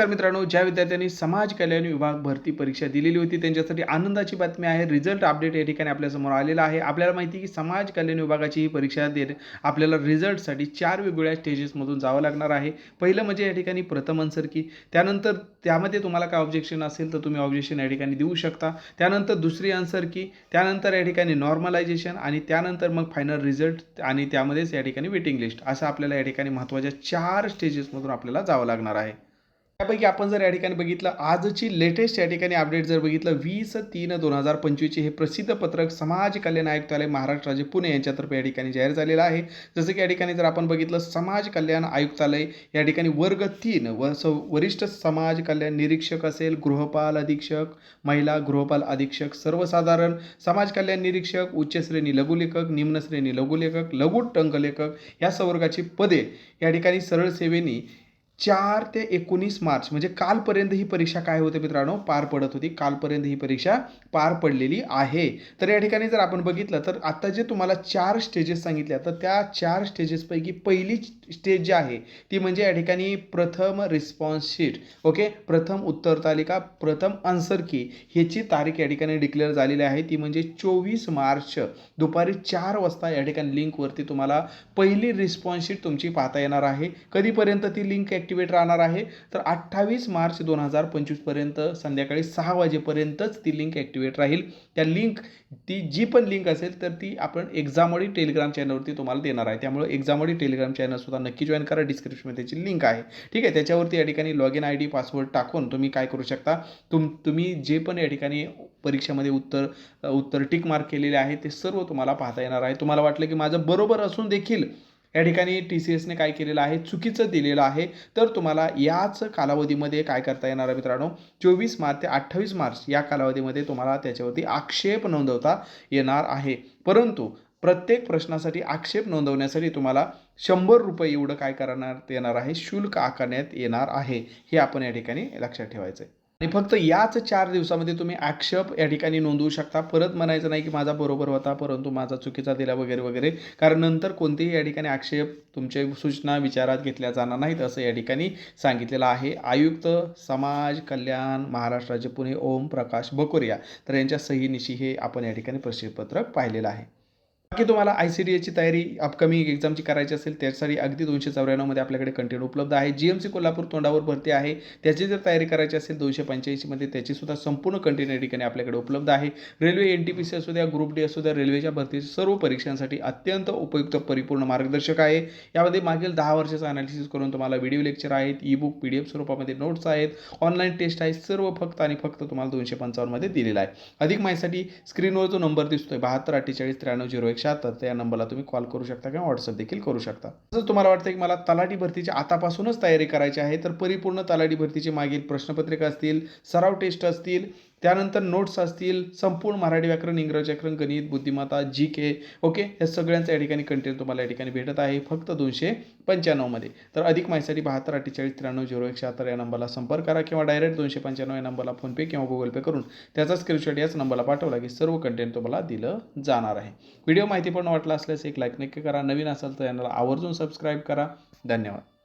नमस्कार मित्रांनो ज्या विद्यार्थ्यांनी समाज कल्याण विभाग भरती परीक्षा दिलेली होती त्यांच्यासाठी आनंदाची बातमी आहे. रिझल्ट अपडेट या ठिकाणी आपल्यासमोर आलेला आहे. आपल्याला माहिती आहे की समाज कल्याण विभागाची ही परीक्षा देणे आपल्याला रिझल्टसाठी चार वेगवेगळ्या स्टेजेसमधून जावं लागणार आहे. पहिलं म्हणजे या ठिकाणी प्रथम अन्सर की त्यानंतर त्यामध्ये तुम्हाला काय ऑब्जेक्शन असेल तर तुम्ही ऑब्जेक्शन या ठिकाणी देऊ शकता. त्यानंतर दुसरी आन्सर की त्यानंतर या ठिकाणी नॉर्मलायझेशन आणि त्यानंतर मग फायनल रिझल्ट आणि त्यामध्येच या ठिकाणी वेटिंग लिस्ट असं आपल्याला या ठिकाणी महत्त्वाच्या चार स्टेजेसमधून आपल्याला जावं लागणार आहे. त्यापैकी आपण जर या ठिकाणी बघितलं आजची लेटेस्ट या ठिकाणी अपडेट जर बघितलं वीस तीन दोन हजार पंचवीसचे हे प्रसिद्ध पत्रक समाज कल्याण आयुक्तालय महाराष्ट्र राज्य पुणे यांच्यातर्फे या ठिकाणी जाहीर झालेलं आहे. जसं की या ठिकाणी जर आपण बघितलं समाज कल्याण आयुक्तालय या ठिकाणी वर्ग तीन व स वरिष्ठ समाज कल्याण निरीक्षक असेल गृहपाल अधीक्षक महिला गृहपाल अधीक्षक सर्वसाधारण समाज कल्याण निरीक्षक उच्च श्रेणी लघुलेखक निम्न श्रेणी लघुलेखक लघु टंकलेखक या संवर्गाची पदे या ठिकाणी सरळ सेवेनी चार ते एकोणीस मार्च म्हणजे कालपर्यंत ही परीक्षा काय होते मित्रांनो? पार पडत होती. कालपर्यंत ही परीक्षा पार पडलेली आहे. तर या ठिकाणी जर आपण बघितलं तर आता जे तुम्हाला चार स्टेजेस सांगितल्या तर त्या चार स्टेजेसपैकी पहिली स्टेज जी आहे ती म्हणजे या ठिकाणी प्रथम रिस्पॉन्स शीट ओके प्रथम उत्तर तालिका प्रथम आन्सर की ह्याची तारीख या ठिकाणी डिक्लेअर झालेली आहे. ती म्हणजे चोवीस मार्च. दुपारी चार वाजता या ठिकाणी लिंकवरती तुम्हाला पहिली रिस्पॉन्स शीट तुमची पाहता येणार आहे. कधीपर्यंत ती लिंक ॲक्टिवेट राहणार आहे. तर अठ्ठावीस मार्च दोन हजार पंचवीसपर्यंत संध्याकाळी सहा वाजेपर्यंतच ती लिंक ॲक्टिवेट राहील. त्या लिंक ती जी पण लिंक असेल तर ती आपण एक्झामडी टेलिग्राम चॅनलवरती तुम्हाला देणार आहे. त्यामुळे एक्झामडी टेलिग्राम चॅनलसुद्धा नक्की जॉईन करा. डिस्क्रिप्शनमध्ये त्याची लिंक आहे. ठीक आहे? त्याच्यावरती या ठिकाणी log in I D password टाकून तुम्ही काय करू शकता? तुम तुम्ही जे पण या ठिकाणी परीक्षेमध्ये उत्तर उत्तर टिक मार्क केलेले आहे ते सर्व तुम्हाला पाहता येणार आहे. तुम्हाला वाटलं की माझं बरोबर असून देखील या ठिकाणी टी सी एसने काय केलेलं आहे? चुकीचं दिलेलं आहे. तर तुम्हाला याच कालावधीमध्ये काय करता येणार आहे मित्रांनो? चोवीस मार्च ते अठ्ठावीस मार्च या कालावधीमध्ये तुम्हाला त्याच्यावरती आक्षेप नोंदवता येणार आहे. परंतु प्रत्येक प्रश्नासाठी आक्षेप नोंदवण्यासाठी तुम्हाला शंभर रुपये एवढं काय करण्यात येणार आहे? शुल्क आकारण्यात येणार आहे. हे आपण या ठिकाणी लक्षात ठेवायचं आहे आणि फक्त याच चार दिवसामध्ये तुम्ही आक्षेप या ठिकाणी नोंदवू शकता. परत म्हणायचं नाही की माझा बरोबर होता परंतु माझा चुकीचा दिला वगैरे वगैरे. कारण नंतर कोणतेही या ठिकाणी आक्षेप तुमचे सूचना विचारात घेतल्या जाणार नाहीत असं या ठिकाणी सांगितलेलं आहे. आयुक्त समाज कल्याण महाराष्ट्राचे पुणे ओम प्रकाश बकोरिया. तर यांच्या सहीनिशी हे आपण या ठिकाणी प्रसिद्धपत्रक पाहिलेलं आहे. बाकी तुम्हाला आय सी डी एची तयारी अपकमिंग एक्झामची करायची असेल त्यासाठी अगदी दोनशे चौऱ्याण्णवमध्ये आपल्याकडे कंटेंट उपलब्ध आहे. जी एम सी कोल्हापूर तोंडावर भरती आहे. त्याची जर तयारी करायची असेल दोनशे पंच्याऐंशीमध्ये त्याचीसुद्धा संपूर्ण कंटेंट या ठिकाणी आपल्याकडे उपलब्ध आहे. Railway N T P C असू द्या ग्रुप डी असू द्या रेल्वेच्या भरतीच्या सर्व परीक्षांसाठी अत्यंत उपयुक्त परिपूर्ण मार्गदर्शक आहे. यामध्ये मागील दहा वर्षाचं अनालिसिस करून तुम्हाला व्हिडिओ लेक्चर आहेत e book P D F स्वरूपामध्ये नोट्स आहेत. ऑनलाईन टेस्ट आहेत सर्व फक्त आणि फक्त तुम्हाला दोनशे पंचावन्नमध्ये दिलेला आहे. अधिक माहितीसाठी स्क्रीनवर जो नंबर दिसतोय बहात्तर अठ्ठेचाळीस त्र्याण्णव झिरो एक शहात्तर त्या नंबरला तुम्ही कॉल करू शकता किंवा व्हॉट्सअप देखील करू शकता. जर तुम्हाला वाटतं की मला तलाठी भरतीची आतापासूनच तयारी करायची आहे तर परिपूर्ण तलाठी भरतीची मागील प्रश्नपत्रिका असतील सराव टेस्ट असतील त्यानंतर नोट्स असतील संपूर्ण मराठी व्याकरण इंग्रजी व्याकरण गणित बुद्धिमत्ता जी के ओके या सगळ्यांचं या ठिकाणी कंटेंट तुम्हाला या ठिकाणी भेटत आहे. फक्त दोनशे पंच्याण्णवमध्ये तर अधिक माहितीसाठी बहात्तर अठ्ठेचाळीस त्र्याण्णव झिरो एक शहात्तर या नंबरला संपर्क करा किंवा डायरेक्ट दोनशे पंच्याण्णव या नंबरला फोनपे किंवा गुगल पे करून त्याचा स्क्रीनशॉट याच नंबरला पाठवला की सर्व कंटेंट तुम्हाला दिलं जाणार आहे. व्हिडिओ माहिती पण वाटला असल्यास एक लाईक नक्की करा. नवीन असाल तर यांना आवर्जून सबस्क्राईब करा. धन्यवाद.